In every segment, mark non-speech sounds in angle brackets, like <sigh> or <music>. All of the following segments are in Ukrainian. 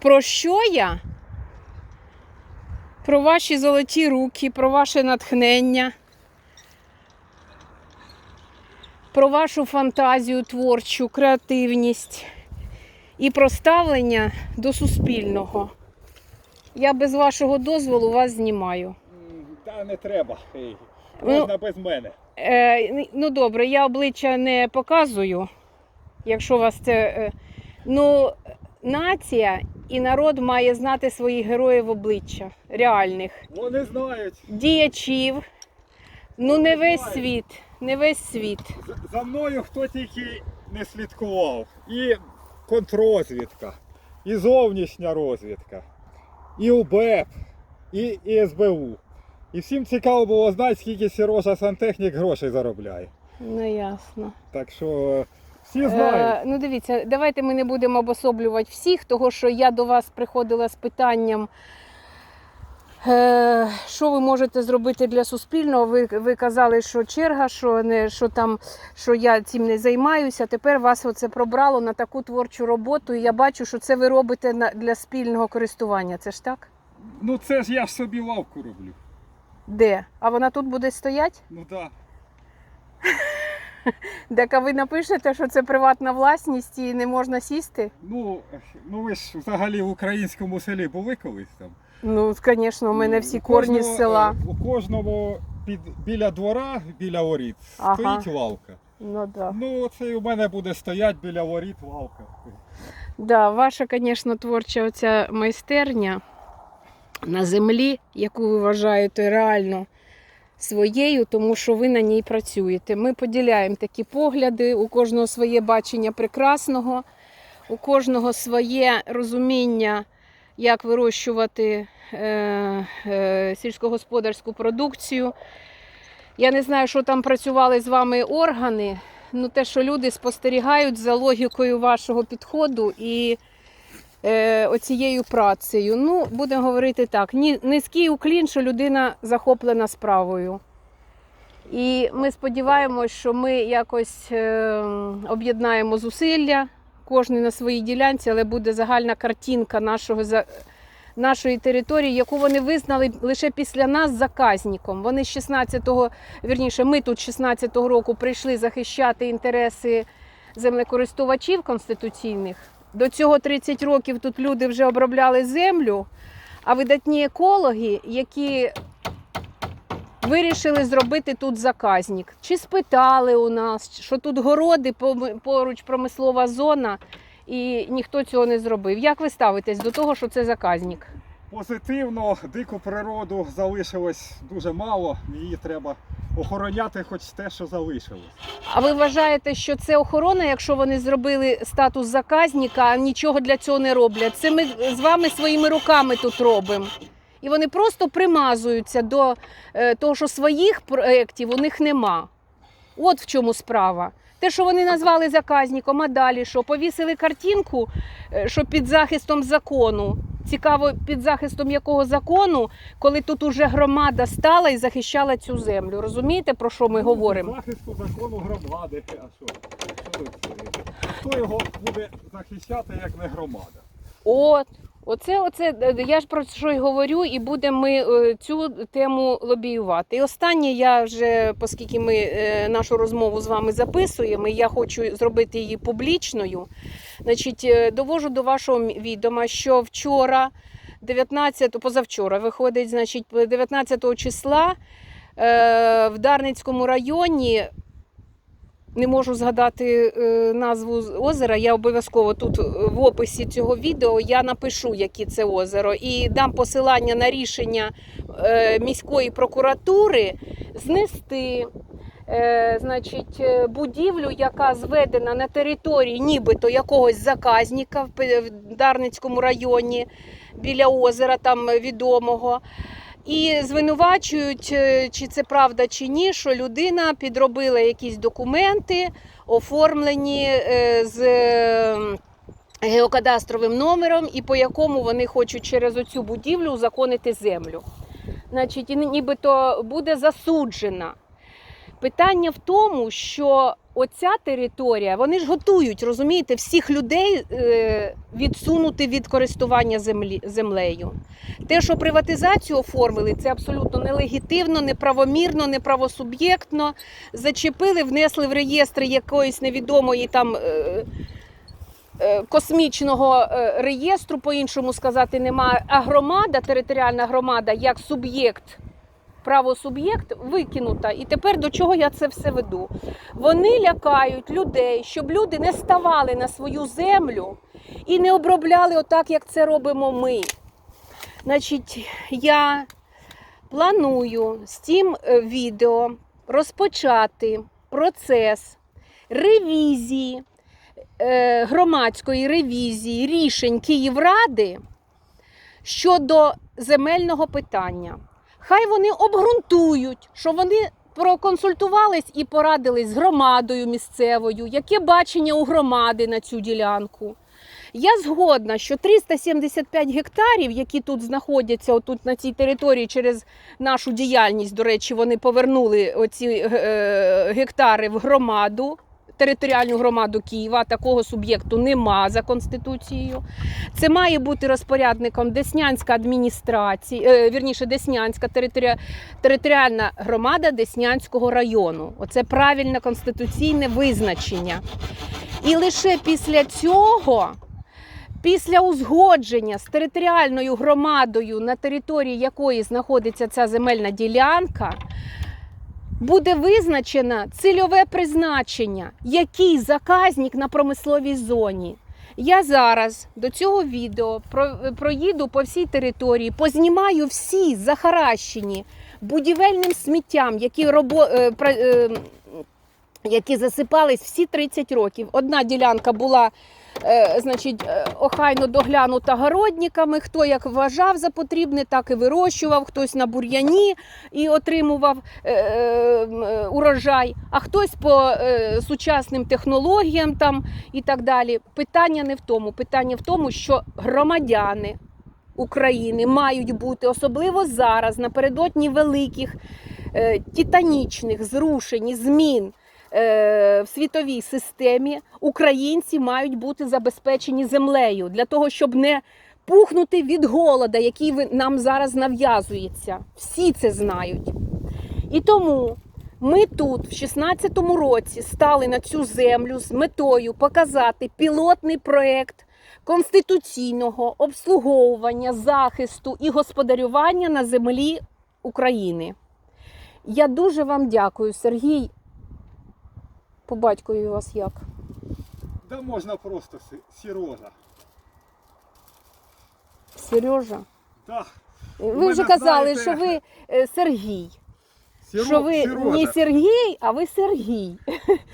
Про що я? Про ваші золоті руки, про ваше натхнення, про вашу фантазію творчу, креативність і про ставлення до суспільного. Я без вашого дозволу вас знімаю. Та не треба. Ну, Можна без мене. Е, ну добре, я обличчя не показую, якщо вас це. Е, ну, нація і народ має знати своїх героїв обличчя, реальних Вони знають. діячів. Ну, не весь світ, не весь світ. За мною хто тільки не слідкував. І контррозвідка, і зовнішня розвідка, і УБЕП, і, і СБУ. І всім цікаво було знати, скільки Сірожа сантехнік грошей заробляє. Ну ясно. Так що всі знають. Е, ну дивіться, давайте ми не будемо обособлювати всіх, того що я до вас приходила з питанням. Е, що ви можете зробити для суспільного? Ви, ви казали, що черга, що не що там, що я цим не займаюся. Тепер вас оце пробрало на таку творчу роботу, і я бачу, що це ви робите на, для спільного користування. Це ж так? Ну це ж я ж собі лавку роблю. Де? А вона тут буде стояти? Ну так. <laughs> Так а ви напишете, що це приватна власність і не можна сісти? Ну, ну ви ж взагалі в українському селі були колись там. Ну, звісно, у мене всі У корні з села. е, У кожному під, біля двора, біля воріт, Ага. стоїть лавка. Ну да. Ну, це і у мене буде стояти біля воріт лавка. Да, ваша, звісно, творча оця майстерня на землі, яку ви вважаєте реально своєю, тому що ви на ній працюєте. Ми поділяємо такі погляди, у кожного своє бачення прекрасного, у кожного своє розуміння, як вирощувати е, е, сільськогосподарську продукцію. Я не знаю, що там працювали з вами органи. Ну, те, що люди спостерігають за логікою вашого підходу і е, оцією працею. Ну, будемо говорити так: ні, низький уклін, що людина захоплена справою. І ми сподіваємось, що ми якось е, об'єднаємо зусилля, кожен на своїй ділянці, але буде загальна картинка нашого нашої території, яку вони визнали лише після нас заказником. Вони з 16-го, вірніше, ми тут 16-го року прийшли захищати інтереси землекористувачів конституційних. До цього 30 років тут люди вже обробляли землю, а видатні екологи, які вирішили зробити тут заказник. Чи спитали у нас, що тут городи, поруч промислова зона, і ніхто цього не зробив. Як ви ставитесь до того, що це заказник? Позитивно, дику природу залишилось дуже мало. Її треба охороняти хоч те, що залишилось. А ви вважаєте, що це охорона, якщо вони зробили статус заказника, а нічого для цього не роблять? Це ми з вами своїми руками тут робимо. І вони просто примазуються до е, того, що своїх проєктів у них нема. От в чому справа. Те, що вони назвали заказником, а далі що повісили картинку, е, що під захистом закону. Цікаво, під захистом якого закону, коли тут уже громада стала і захищала цю землю. Розумієте, про що ми говоримо? Захисту закону громади. А що? Хто його буде захищати, як не громада? От, оце, оце, е, я ж про що й говорю, і будемо ми е, цю тему лобіювати. І останнє, я вже, оскільки ми е, нашу розмову з вами записуємо, я хочу зробити її публічною. Значить, довожу до вашого відома, що вчора, 19, позавчора, виходить, значить, 19 числа в Дарницькому районі не можу згадати е, назву озера. Я обов'язково тут е, в описі цього відео я напишу, яке це озеро, і дам посилання на рішення е, міської прокуратури знести. Значить, будівлю, яка зведена на території нібито якогось заказника в Дарницькому районі біля озера там відомого. І звинувачують, е, чи це правда чи ні, що людина підробила якісь документи, оформлені е, з е, геокадастровим номером, і по якому вони хочуть через оцю будівлю узаконити землю. Значить, і нібито буде засуджена. Питання в тому, що оця територія, вони ж готують, розумієте, всіх людей е, відсунути від користування землі, землею. Те, що приватизацію оформили, це абсолютно нелегітимно, неправомірно, неправосуб'єктно. Зачепили, внесли в реєстри якоїсь невідомої там. Е, е, Космічного реєстру, по-іншому сказати, немає. А громада, територіальна громада, як суб'єкт, правосуб'єкт викинута. І тепер до чого я це все веду? Вони лякають людей, щоб люди не ставали на свою землю і не обробляли отак, як це робимо ми. Значить, я планую з цим е, відео розпочати процес ревізії, е, громадської ревізії рішень Київради щодо земельного питання. Хай вони обґрунтують, що вони проконсультувались і порадились з громадою місцевою, яке бачення у громади на цю ділянку. Я згодна, що 375 гектарів, які тут знаходяться, отут на цій території, через нашу діяльність, до речі, вони повернули оці е, гектари в громаду. Територіальну громаду Києва такого суб'єкту нема за конституцією. Це має бути розпорядником Деснянська адміністрація, е, вірніше Деснянська територія, територіальна громада Деснянського району. Оце правильне конституційне визначення. І лише після цього, після узгодження з територіальною громадою, на території якої знаходиться ця земельна ділянка, буде визначено цільове призначення, який заказник на промисловій зоні. Я зараз до цього відео проїду по всій території, познімаю всі захаращені будівельним сміттям, які, робо, е, е, які засипались всі 30 років. Одна ділянка була значить, е, охайно доглянута городниками. Хто як вважав за потрібне, так і вирощував, хтось на бур'яні і отримував е, е, е, урожай, а хтось по е, сучасним технологіям там і так далі. Питання не в тому. Питання в тому, що громадяни України мають бути особливо зараз, напередодні великих е, титанічних зрушень змін е, в світовій системі українці мають бути забезпечені землею для того, щоб не пухнути від голода, який нам зараз нав'язується. Всі це знають. І тому ми тут, в 16-му році, стали на цю землю з метою показати пілотний проект конституційного обслуговування, захисту і господарювання на землі України. Я дуже вам дякую, Сергій. По батькові у вас як? Да можна просто Сіроза. Сережа? Да. Ви мене, вже казали, знаєте, що ви е, Сергій. Сіро- що ви Сіроза. не Сергій, а ви Сергій.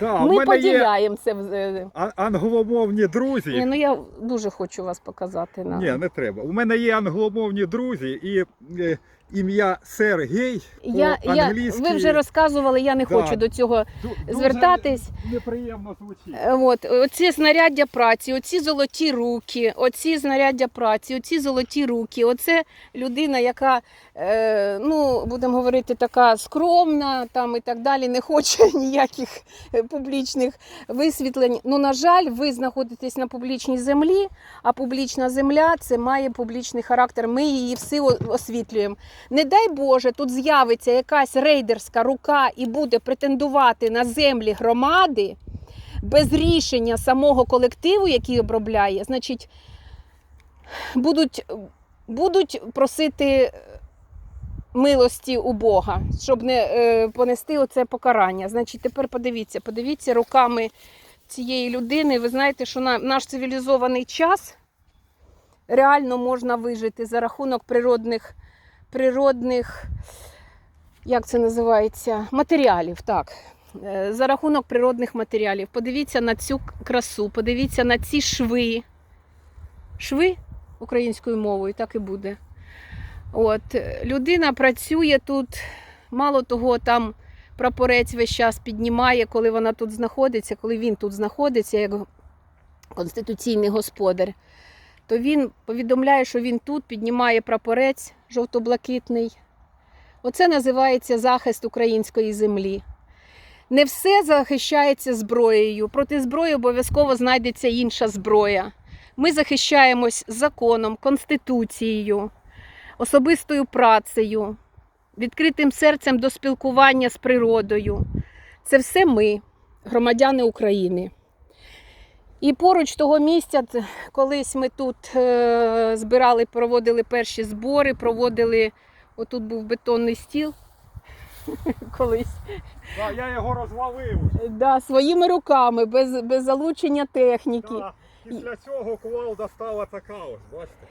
Да, Ми мене є поділяємо це. в- е, англомовні друзі. Ні, ну я дуже хочу вас показати. На... Ні, не треба. У мене є англомовні друзі і е, ім'я Сергій я, я, ви вже розказували, я не Да. хочу до цього ду- дуже звертатись. Неприємно звучить. Е, От, оці знаряддя праці, оці золоті руки, оці знаряддя праці, оці золоті руки. Оце людина, яка, е, ну, будемо говорити, така скромна там і так далі, не хоче <laughs> ніяких е, публічних висвітлень. Ну, на жаль, ви знаходитесь на публічній землі, а публічна земля це має публічний характер. Ми її всі о- освітлюємо. Не дай Боже, тут з'явиться якась рейдерська рука і буде претендувати на землі громади без рішення самого колективу, який обробляє, значить, будуть, будуть просити милості у Бога, щоб не е, понести оце покарання. Значить, тепер подивіться, подивіться руками цієї людини. Ви знаєте, що на наш цивілізований час реально можна вижити за рахунок природних, природних як це називається, матеріалів. так. Е, За рахунок природних матеріалів. Подивіться на цю красу, подивіться на ці шви. Шви українською мовою, так і буде. От, людина працює тут, мало того, там прапорець весь час піднімає, коли вона тут знаходиться, коли він тут знаходиться, як конституційний господар, то він повідомляє, що він тут піднімає прапорець жовто-блакитний. Оце називається захист української землі. Не все захищається зброєю. Проти зброї обов'язково знайдеться інша зброя. Ми захищаємось законом, конституцією, особистою працею, відкритим серцем до спілкування з природою. Це все ми, громадяни України. І поруч того місця, колись ми тут е, збирали, проводили перші збори, проводили, отут був бетонний стіл <laughs> колись. Да, я його розвалив. Да, своїми руками, без, без залучення техніки. Да. Після цього кувалда стала така ось, бачите?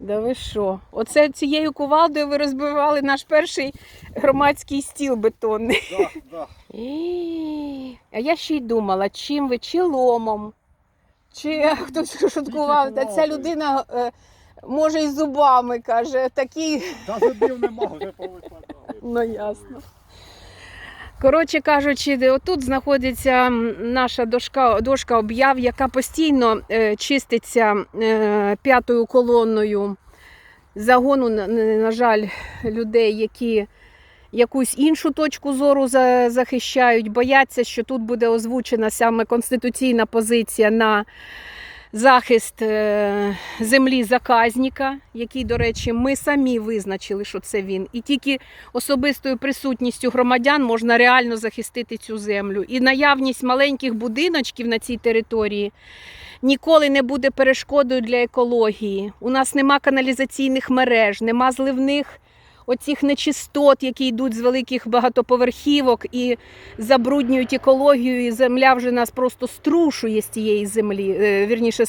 Да ви що? Оце цією кувалдою ви розбивали наш перший громадський стіл бетонний. Да, да. І, а я ще й думала, чим ви, чи ломом, чи <laughs> хтось шуткував, та ця людина е, може і зубами каже, такі, Та зубів нема, вже повикладали. ну ясно. Коротше кажучи, отут знаходиться наша дошка, дошка об'яв, яка постійно е, чиститься е, п'ятою колоною загону, на, жаль, людей, які якусь іншу точку зору за, захищають, бояться, що тут буде озвучена саме конституційна позиція на захист е, землі заказника, який, до речі, ми самі визначили, що це він. І тільки особистою присутністю громадян можна реально захистити цю землю. І наявність маленьких будиночків на цій території ніколи не буде перешкодою для екології. У нас нема каналізаційних мереж, нема зливних. Оцих нечистот, які йдуть з великих багатоповерхівок і забруднюють екологію, і земля вже нас просто струшує з тієї землі, е, вірніше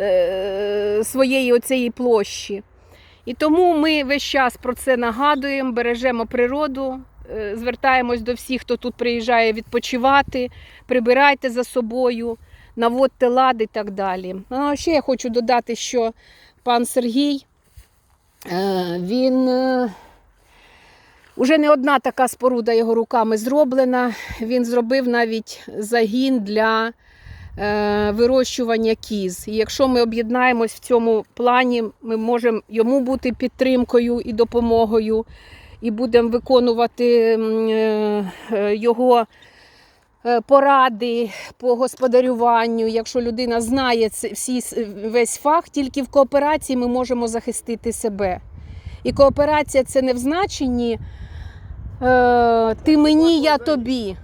е, своєї оцієї площі. І тому ми весь час про це нагадуємо, бережемо природу, е, звертаємось до всіх, хто тут приїжджає відпочивати, прибирайте за собою, наводьте лад і так далі. Ну, а ще я хочу додати, що пан Сергій, е, він е, уже не одна така споруда його руками зроблена. Він зробив навіть загін для е, вирощування кіз. І якщо ми об'єднаємось в цьому плані, ми можемо йому бути підтримкою і допомогою, і будемо виконувати е, е, його е, поради по господарюванню. Якщо людина знає всі, весь фах, тільки в кооперації ми можемо захистити себе. І кооперація це не в значенні е, ти мені, я тобі.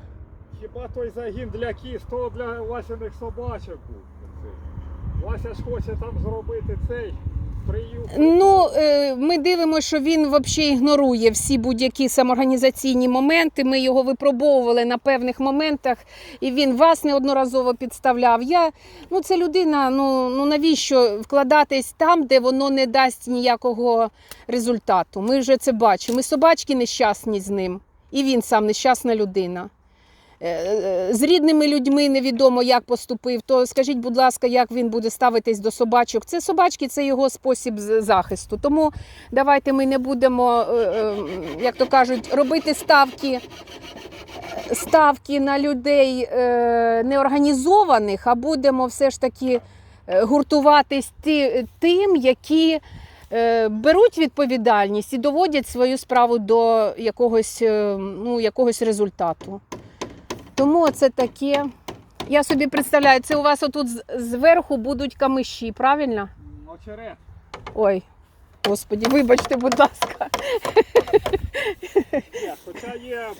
Хіба той загін для кіз, то для Васяних собачок був. Вася ж хоче там зробити цей. Ну, е, ми дивимося, що він взагалі ігнорує всі будь-які самоорганізаційні моменти. Ми його випробовували на певних моментах, і він вас неодноразово підставляв. Я, ну, це людина, ну, ну навіщо вкладатись там, де воно не дасть ніякого результату. Ми вже це бачимо. Ми собачки нещасні з ним, і він сам нещасна людина. Е, З рідними людьми невідомо, як поступив, то скажіть, будь ласка, як він буде ставитись до собачок. Це собачки, це його спосіб захисту. Тому давайте ми не будемо, е, е, як то кажуть, робити ставки, ставки на людей неорганізованих, а будемо все ж таки гуртуватись тим, які. Беруть відповідальність і доводять свою справу до якогось, ну, якогось результату. Тому це таке. Я собі представляю, це у вас отут зверху будуть камиші, правильно? Очерет. Ой, господі, вибачте, будь ласка. Ні, хоча є,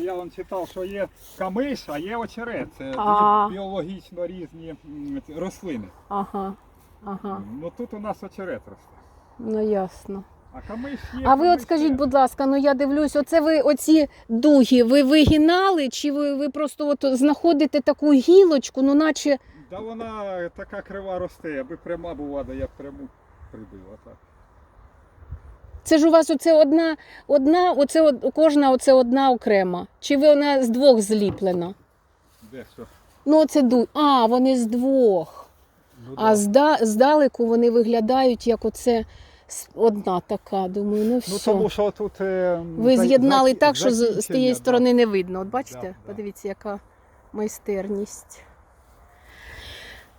я вам читав, що є камиш, а є очерет. Це дві біологічно різні рослини. Ага, ага, Ну тут у нас очерет росте. ну ясно. А ви от скажіть, будь ласка, ну я дивлюсь, оце ви оці дуги, ви вигинали, чи ви, ви просто от знаходите таку гілочку, ну наче. Да вона така крива росте, аби пряма була, да я б пряму прибила. Так. Це ж у вас оце одна, одна, оце од- кожна оце одна окрема. Чи ви вона з двох зліплена? Де що? Ну, оце ду. А, вони з двох. Ну, А зда... здалеку вони виглядають як оце одна така. Думаю, ну все. Ну тому що тут. е, Ви з'єднали так, що з, з тієї да. сторони не видно. От бачите? Да, да. Подивіться, яка майстерність.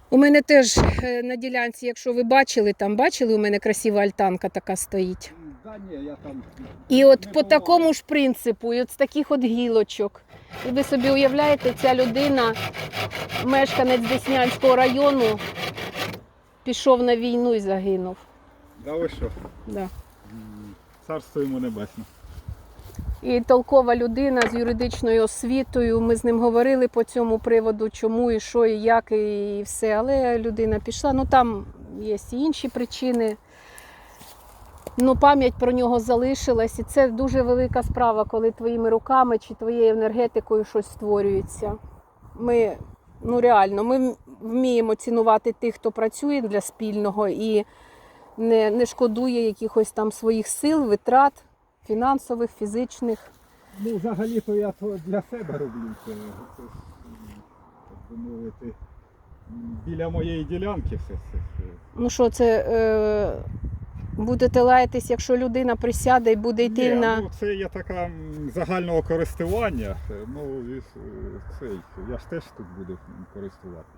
У мене теж е, на ділянці, якщо ви бачили, там бачили, у мене красива альтанка така стоїть. Та ні, я там. І от не по буваю. такому ж принципу, і от з таких от гілочок. І ви собі уявляєте, ця людина, мешканець Деснянського району, пішов на війну і загинув. Да ви що? Да. Царство йому небесне. І толкова людина з юридичною освітою. Ми з ним говорили по цьому приводу, чому і що, і як, і все. Але людина пішла. Ну там є і інші причини. Ну, пам'ять про нього залишилась, і це дуже велика справа, коли твоїми руками чи твоєю енергетикою щось створюється. Ми, ну реально, ми вміємо цінувати тих, хто працює для спільного і не, не шкодує якихось там своїх сил, витрат фінансових, фізичних. Ну, взагалі-то я то для себе роблю це. Це ж, так би мовити, біля моєї ділянки все це. це. Ну що, це е, будете лаятись, якщо людина присяде і буде йти Ні, на. ну, це є така м, загального користування. Ну, і, е, цей, я ж теж тут буду користуватися.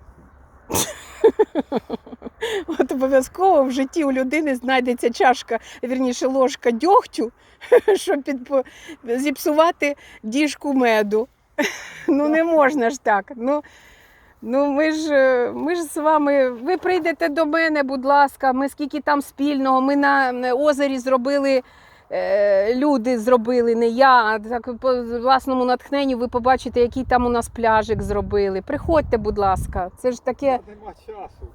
<laughs> От обов'язково в житті у людини знайдеться чашка, вірніше ложка дьогтю, <laughs> щоб підпо... зіпсувати діжку меду. <laughs> Ну не можна ж так. Ну, ну ми, ж, е, ми ж з вами, ви прийдете до мене, будь ласка, ми скільки там спільного, ми на озері зробили. Е, Люди зробили, не я, а так по власному натхненню ви побачите, який там у нас пляжик зробили. Приходьте, будь ласка. Це ж таке. Нема часу.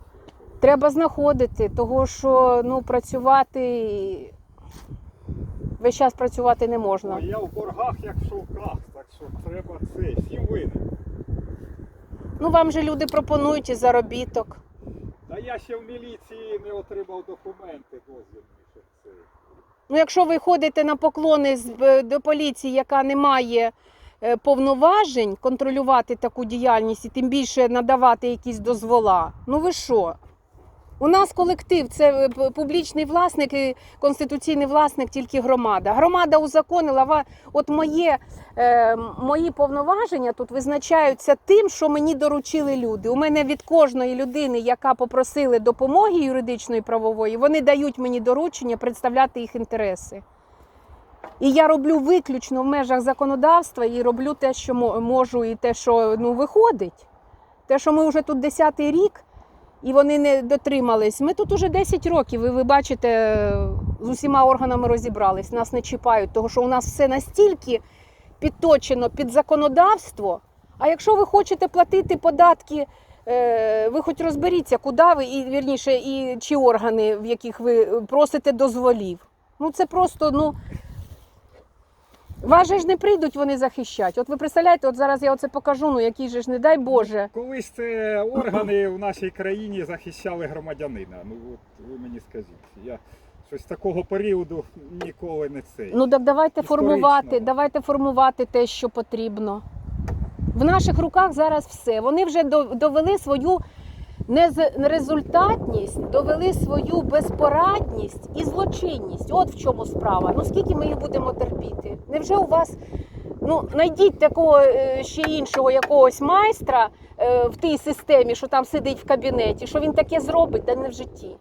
Треба знаходити, того що ну, працювати весь час працювати не можна. А я в боргах, як в шовках, так що треба це, всім винен. Ну вам же люди пропонують і заробіток. Та я ще в міліції не отримав документи це. Ну, якщо ви ходите на поклони до поліції, яка не має е, повноважень контролювати таку діяльність і тим більше надавати якісь дозвола, ну ви що? У нас колектив це е, публічний власник і конституційний власник тільки громада. Громада узаконила от моє, е, мої повноваження тут визначаються тим, що мені доручили люди. У мене від кожної людини, яка попросили допомоги юридичної правової, вони дають мені доручення представляти їх інтереси. І я роблю виключно в межах законодавства і роблю те, що можу, і те, що ну, виходить. Те, що ми вже тут 10-й рік, і вони не дотримались. Ми тут уже 10 років, і ви бачите, з усіма органами розібрались, нас не чіпають, тому що у нас все настільки підточено під законодавство. А якщо ви хочете платити податки, е, ви хоч розберіться, куди ви, і вірніше, і чи органи, в яких ви просите дозволів. Ну це просто, ну. Вас же ж не прийдуть вони захищати. От ви представляєте, от зараз я оце покажу, ну який же ж, не дай Боже. Колись це органи в нашій країні захищали громадянина. Ну от ви мені скажіть. Я щось такого періоду ніколи не цей. Ну так давайте Історично. формувати, давайте формувати те, що потрібно. В наших руках зараз все. Вони вже до- довели свою нерезультатність, довели свою безпорадність і злочинність. От в чому справа. Ну скільки ми їх будемо терпіти? Невже у вас ну знайдіть такого е, ще іншого якогось майстра е, в тій системі, що там сидить в кабінеті, що він таке зробить, та не в житті.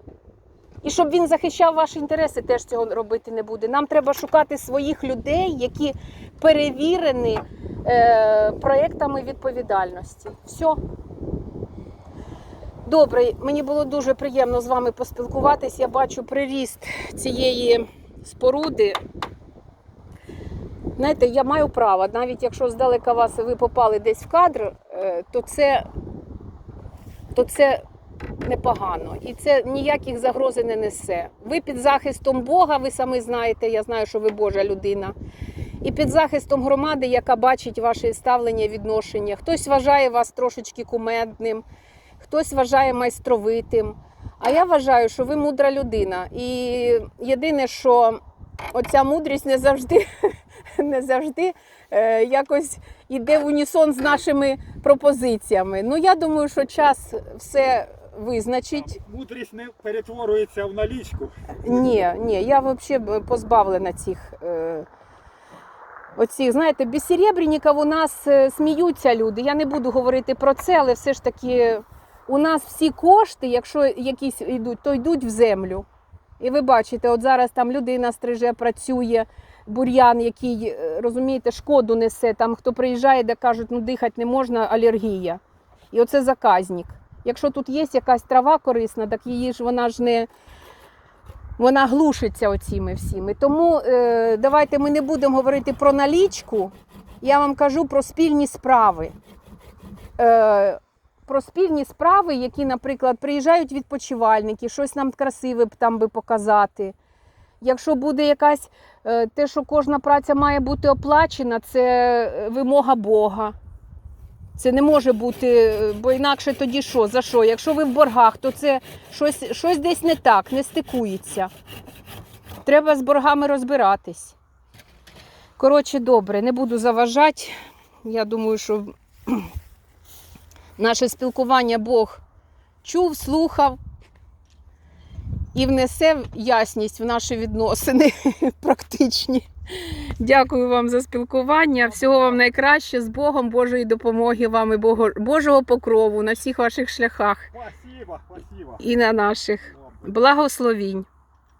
І щоб він захищав ваші інтереси, теж цього робити не буде. Нам треба шукати своїх людей, які перевірені е, проєктами відповідальності. Все. Добре, мені було дуже приємно з вами поспілкуватись. Я бачу приріст цієї споруди. Знаєте, я маю право, навіть якщо здалека вас ви попали десь в кадр, е, то це, то це непогано. І це ніяких загрози не несе. Ви під захистом Бога, ви самі знаєте, я знаю, що ви Божа людина. І під захистом громади, яка бачить ваше ставлення, відношення. Хтось вважає вас трошечки кумедним, хтось вважає майстровитим. А я вважаю, що ви мудра людина. І єдине, що оця мудрість не завжди, <laughs> не завжди е, якось йде в унісон з нашими пропозиціями. Ну, я думаю, що час все визначить. Мудрість не перетворюється в налічку. Ні, ні, я взагалі позбавлена цих. Е... Оці, знаєте, без серебряників у нас е, сміються люди. Я не буду говорити про це, але все ж таки у нас всі кошти, якщо якісь йдуть, то йдуть в землю. І ви бачите, от зараз там людина стриже, працює, бур'ян, який, е, розумієте, шкоду несе. Там хто приїжджає, де кажуть, ну дихати не можна, алергія. І оце заказник. Якщо тут є якась трава корисна, так її ж вона ж не. Вона глушиться оціми всіми. Тому е, давайте ми не будемо говорити про налічку. Я вам кажу про спільні справи. Е, про спільні справи, які, наприклад, приїжджають відпочивальники, щось нам красиве там би показати. Якщо буде якась е, те, що кожна праця має бути оплачена, це е, вимога Бога. Це не може бути, е, бо інакше тоді що? За що? Якщо ви в боргах, то це щось, щось десь не так, не стикується. Треба з боргами розбиратись. Коротше, добре, не буду заважати. Я думаю, що наше спілкування Бог чув, слухав і внесе ясність в наші відносини <laughs> практичні. Дякую вам за спілкування. Всього вам найкраще з Богом, Божої допомоги вам і Божого покрову на всіх ваших шляхах Спасибо, спасибо. і на наших. Благословінь.